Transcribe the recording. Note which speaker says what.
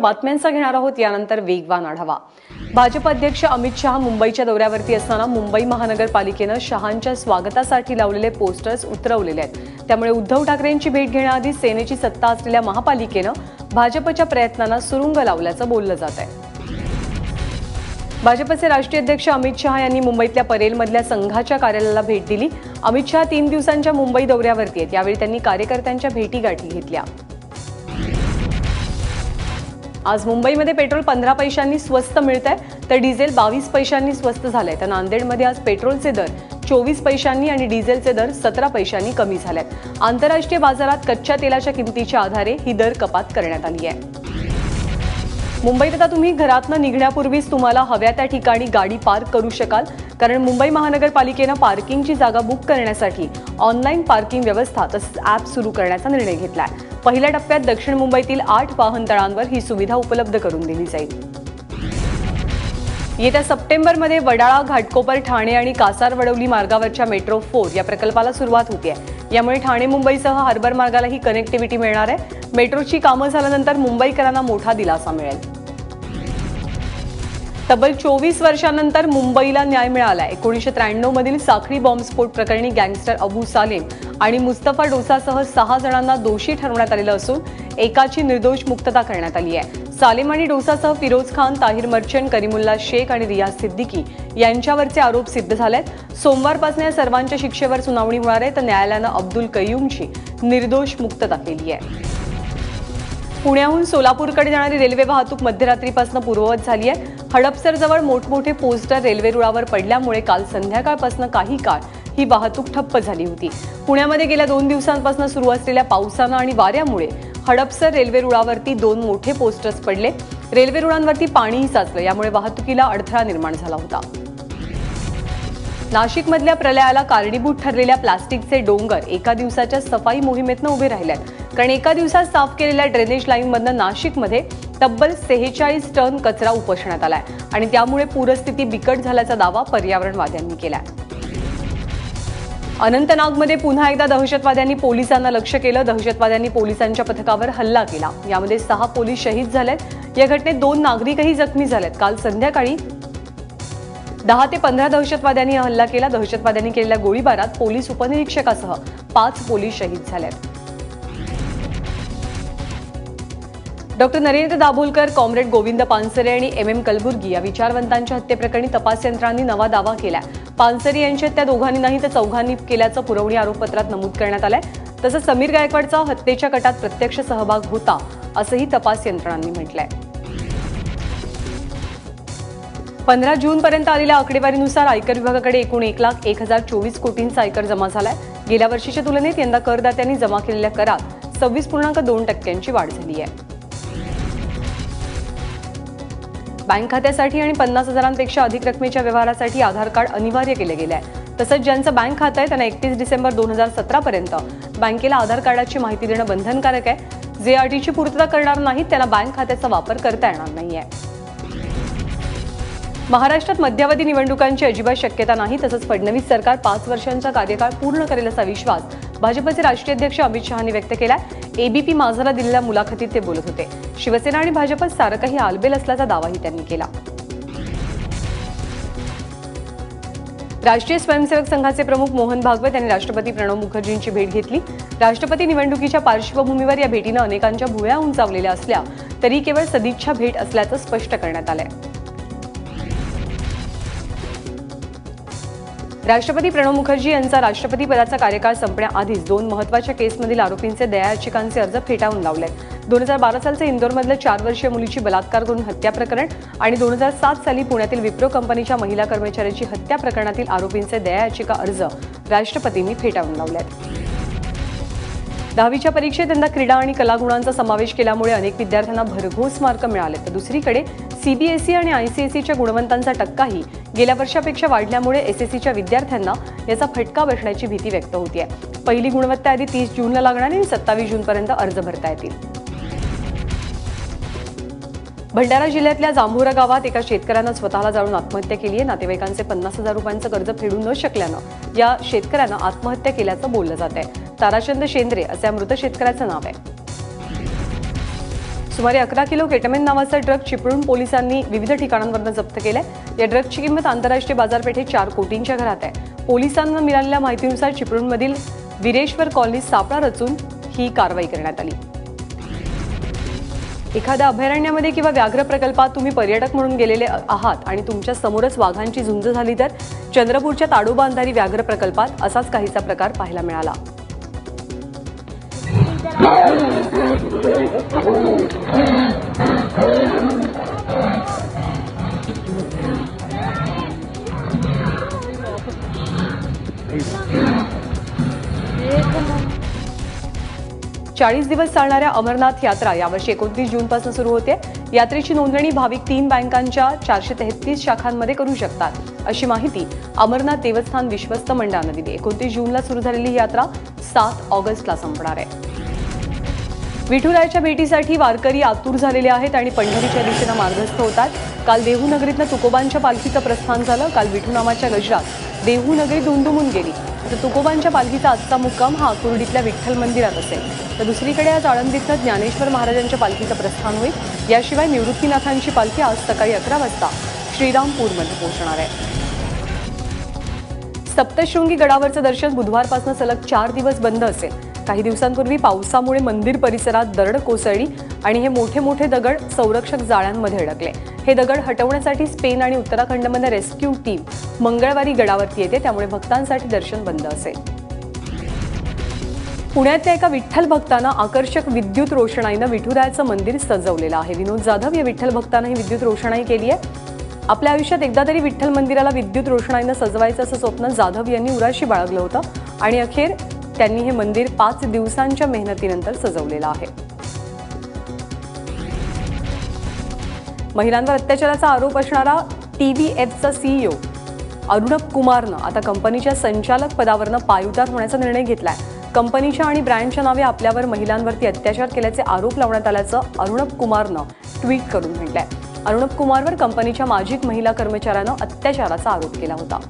Speaker 1: बातम्यांचा घेणार आहोत यानंतर वेगवान आढावा. भाजप अध्यक्ष अमित शहा मुंबईच्या दौऱ्यावरती असताना मुंबई महानगरपालिकेनं शहांच्या स्वागतासाठी लावलेले पोस्टर्स उतरवलेले आहेत. त्यामुळे उद्धव ठाकरेंची भेट घेण्याआधी सेनेची सत्ता असलेल्या महापालिकेनं भाजपच्या प्रयत्नांना सुरुंग लावल्याचं बोललं जात आहे. भाजपचे राष्ट्रीय अध्यक्ष अमित शहा यांनी मुंबईतल्या परेलमधल्या संघाच्या कार्यालयाला भेट दिली. अमित शहा तीन दिवसांच्या मुंबई दौऱ्यावरती आहेत. यावेळी त्यांनी कार्यकर्त्यांच्या भेटी गाठी घेतल्या. आज मुंबईमध्ये पेट्रोल पंधरा पैशांनी स्वस्त मिळत आहे तर डिझेल बावीस पैशांनी स्वस्त झालंय. तर नांदेडमध्ये आज पेट्रोलचे दर चोवीस पैशांनी आणि डिझेलचे दर सतरा पैशांनी कमी झालेत. आंतरराष्ट्रीय बाजारात कच्च्या तेलाच्या किमतीच्या आधारे ही दर कपात करण्यात आली आहे. मुंबईत आता तुम्ही घरातनं निघण्यापूर्वीच तुम्हाला हव्या त्या ठिकाणी गाडी पार्क करू शकाल. कारण मुंबई महानगरपालिकेनं पार्किंगची जागा बुक करण्यासाठी ऑनलाईन पार्किंग व्यवस्था तसंच ॲप सुरू करण्याचा निर्णय घेतला आहे पहिल्या टप्प्यात दक्षिण मुंबईतील आठ वाहनतळांवर ही सुविधा उपलब्ध करून दिली जाईल. येत्या सप्टेंबरमध्ये वडाळा घाटकोपर ठाणे आणि कासार वडवली मार्गावरच्या मेट्रो फोर या प्रकल्पाला सुरुवात होती आहे यामुळे ठाणे मुंबईसह हार्बर मार्गालाही कनेक्टिव्हिटी मिळणार आहे. मेट्रोची कामं झाल्यानंतर मुंबईकरांना मोठा दिलासा मिळेल. तब्बल चोवीस वर्षानंतर मुंबईला न्याय मिळाला एकोणीसशे त्र्याण्णव मधील साखळी बॉम्बस्फोट प्रकरणी गँगस्टर अबू सालेम आणि मुस्तफा डोसासह सहा जणांना दोषी ठरवण्यात आलेलं असून एकाची निर्दोष मुक्तता करण्यात आली आहे. सालेम आणि डोसासह फिरोज खान ताहिर मर्चंट करीमुल्ला शेख आणि रियाज सिद्दीकी यांच्यावरचे आरोप सिद्ध झालेत. सोमवारपासून या सर्वांच्या शिक्षेवर सुनावणी होणार आहे. तर न्यायालयानं अब्दुल कयूमची निर्दोष मुक्तता केली आहे. पुण्याहून सोलापूरकडे जाणारी रेल्वे वाहतूक मध्यरात्रीपासून पूर्ववत झाली आहे. हडपसरजवळ मोठमोठे पोस्टर रेल्वे रुळावर पडल्यामुळे काल संध्याकाळपासून काही काळ ही वाहतूक ठप्प झाली होती. पुण्यामध्ये गेल्या दोन दिवसांपासून सुरू असलेल्या पावसानं आणि वाऱ्यामुळे हडपसर रेल्वे रुळावरती दोन मोठे पोस्टर्स पडले. रेल्वे रुळांवरती पाणीही साचलं यामुळे वाहतुकीला अडथळा निर्माण झाला होता. नाशिकमधल्या प्रलयाला कारणीभूत ठरलेल्या प्लास्टिकचे डोंगर एका दिवसाच्या सफाई मोहिमेतनं उभे राहिल्यात. कारण एका दिवसात साफ केलेल्या ड्रेनेज लाईनमधनं नाशिकमध्ये तब्बल सेहेचाळीस टन कचरा उपसण्यात आलाय. आणि त्यामुळे पूरस्थिती बिकट झाल्याचा दावा पर्यावरणवाद्यांनी केलाय. अनंतनागमध्ये पुन्हा एकदा दहशतवाद्यांनी पोलिसांना लक्ष केलं. दहशतवाद्यांनी पोलिसांच्या पथकावर हल्ला केला. यामध्ये सहा पोलीस शहीद झालेत. या घटनेत दोन नागरिकही जखमी झालेत. काल संध्याकाळी दहा ते पंधरा दहशतवाद्यांनी हल्ला केला. दहशतवाद्यांनी केलेल्या गोळीबारात पोलीस उपनिरीक्षकासह पाच पोलीस शहीद झालेत. डॉक्टर नरेंद्र दाभोलकर कॉम्रेड गोविंद पानसरे आणि एम एम कलबुर्गी या विचारवंतांच्या हत्येप्रकरणी तपास यंत्रांनी नवा दावा केला पानसरे यांच्यात त्या दोघांनी नाही तर चौघांनी केल्याचं पुरवणी आरोपपत्रात नमूद करण्यात आलंय. तसंच समीर गायकवाडचा हत्येच्या कटात प्रत्यक्ष सहभाग होता असंही तपास यंत्रणांनी म्हटलंय. पंधरा जूनपर्यंत आलेल्या आकडेवारीनुसार आयकर विभागाकडे एकूण एक लाख एक हजार चोवीस कोटींचा आयकर जमा झालाय. गेल्या वर्षीच्या तुलनेत यंदा करदात्यांनी जमा केलेल्या करात सव्वीस पूर्णांक दोन टक्क्यांची वाढ झाली आहे. बँक खात्यासाठी आणि पन्नास हजारांपेक्षा अधिक रकमेच्या व्यवहारासाठी आधार कार्ड अनिवार्य केले गेले आहे. तसंच ज्यांचं बँक खातं आहे त्यांना एकतीस डिसेंबर दोन हजार सतरापर्यंत बँकेला आधार कार्डाची माहिती देणं बंधनकारक आहे. जे अटीची पूर्तता करणार नाहीत त्यांना बँक खात्याचा वापर करता येणार नाही आहे महाराष्ट्रात मध्यावधी निवडणुकांची अजिबात शक्यता नाही तसंच फडणवीस सरकार पाच वर्षांचा कार्यकाळ पूर्ण करेल असा विश्वास भाजपचे राष्ट्रीय अध्यक्ष अमित शहानी व्यक्त केला एबीपी माझाला दिलेल्या मुलाखतीत ते बोलत होते. शिवसेना आणि भाजप सारं काही आलबेल असल्याचा दावाही त्यांनी केला. राष्ट्रीय स्वयंसेवक संघाचे प्रमुख मोहन भागवत यांनी राष्ट्रपती प्रणव मुखर्जींची भेट घेतली. राष्ट्रपती निवडणुकीच्या पार्श्वभूमीवर या भेटीनं अनेकांच्या भुवया उंचावलेल्या असल्या तरी केवळ सदिच्छा भेट असल्याचं स्पष्ट करण्यात आलंय. राष्ट्रपती प्रणव मुखर्जी यांचा राष्ट्रपती पदाचा कार्यकाळ संपण्याआधीच दोन महत्त्वाच्या केसमधील आरोपींचे दया याचिकांचे अर्ज फेटाळून लावले दोन हजार बारा सालचं इंदोरमधलं चार वर्षीय मुलीची बलात्कार करून हत्या प्रकरण आणि दोन हजार सात साली पुण्यातील विप्रो कंपनीच्या महिला कर्मचाऱ्याची हत्या प्रकरणातील आरोपींचे दया याचिका अर्ज राष्ट्रपतींनी फेटाळून लावले दहावीच्या परीक्षेत यंदा क्रीडा आणि कलागुणांचा समावेश केल्यामुळे अनेक विद्यार्थ्यांना भरघोस मार्क मिळाले तर दुसरीकडे सीबीएसई आणि आयसीएसईच्या गुणवंतांचा टक्काही गेल्या वर्षापेक्षा वाढल्यामुळे एसएससीच्या विद्यार्थ्यांना याचा फटका बसण्याची भीती व्यक्त होतीये. पहिली गुणवत्ता आधी तीस जूनला लागणार आणि सत्तावीस जूनपर्यंत अर्ज भरता येतील. भंडारा जिल्ह्यातल्या जांभोरा गावात एका शेतकऱ्यानं स्वतःला जाळून आत्महत्या केली आहे. नातेवाईकांचे पन्नास हजार रुपयांचं कर्ज फेडू न शकल्यानं या शेतकऱ्यानं आत्महत्या केल्याचं बोललं जात आहे ताराचंद शेंद्रे असं या मृत शेतकऱ्याचं नाव आहे. सुमारे अकरा किलो केटमेन नावाचा ड्रग चिपळूण पोलिसांनी विविध ठिकाणांवरून जप्त केलाय. या ड्रगची किंमत आंतरराष्ट्रीय बाजारपेठेत चार कोटींच्या घरात आहे. पोलिसांना मिळालेल्या माहितीनुसार चिपळूणमधील विरेश्वर कॉलनीत सापळा रचून ही कारवाई करण्यात आली. एखाद्या अभयारण्यामध्ये किंवा व्याघ्र प्रकल्पात तुम्ही पर्यटक म्हणून गेलेले आहात आणि तुमच्या समोरच वाघांची झुंज झाली तर चंद्रपूरच्या ताडोबा अंधारी व्याघ्र प्रकल्पात असाच काहीचा प्रकार पाहायला मिळाला. चाळीस दिवस चालणाऱ्या अमरनाथ यात्रा यावर्षी एकोणतीस जूनपासून सुरू होते. यात्रेची नोंदणी भाविक तीन बँकांच्या चारशे तेहतीस शाखांमध्ये करू शकतात. अशी माहिती अमरनाथ देवस्थान विश्वस्त मंडळानं दिली. एकोणतीस जूनला सुरू झालेली यात्रा सात ऑगस्टला संपणार आहे. विठुरायाच्या भेटीसाठी वारकरी आतुर झालेले आहेत आणि पंढरीच्या दिशेनं मार्गस्थ होतात. काल देहूनगरीतनं तुकोबांच्या पालखीचं प्रस्थान झालं. काल विठुनामाच्या गजरात देहूनगरी धुंदुमून गेली. तर तुकोबांच्या पालखीचा आजचा मुक्काम हा कुर्डीतल्या विठ्ठल मंदिरात असेल. तर दुसरीकडे आज आळंदीतनं ज्ञानेश्वर महाराजांच्या पालखीचं प्रस्थान होईल. याशिवाय निवृत्तीनाथांची पालखी आज सकाळी अकरा वाजता श्रीरामपूरमध्ये पोहोचणार आहे. सप्तशृंगी गडावरचं दर्शन बुधवारपासून सलग चार दिवस बंद असेल. काही दिवसांपूर्वी पावसामुळे मंदिर परिसरात दरड कोसळली आणि हे मोठे मोठे दगड संरक्षक जाळ्यांमध्ये अडकले. हे दगड हटवण्यासाठी स्पेन आणि उत्तराखंडमध्ये रेस्क्यू टीम मंगळवारी गडावरती येते त्यामुळे भक्तांसाठी दर्शन बंद असेल. पुण्यातल्या एका विठ्ठल भक्तानं आकर्षक विद्युत रोषणाईनं विठुरायाचं मंदिर सजवलेलं आहे. विनोद जाधव या विठ्ठल भक्तानं ही विद्युत रोषणाई केली आहे. आपल्या आयुष्यात एकदा तरी विठ्ठल मंदिराला विद्युत रोषणाईनं सजवायचं असं स्वप्न जाधव यांनी उराशी बाळगलं होतं. आणि अखेर त्यांनी हे मंदिर पाच दिवसांच्या मेहनतीनंतर सजवलेलं आहे. महिलांवर अत्याचाराचा आरोप असणारा टीव्हीएफचा सीईओ अरुणब कुमारनं आता कंपनीच्या संचालक पदावरनं पायउतार होण्याचा निर्णय घेतलाय. कंपनीच्या आणि ब्रँडच्या नावे आपल्यावर महिलांवरती अत्याचार केल्याचे आरोप लावण्यात आल्याचं अरुणब कुमारनं ट्विट करून म्हटलंय. अरुणब कुमारवर कंपनीच्या माजी महिला कर्मचाऱ्यानं अत्याचाराचा आरोप केला होता.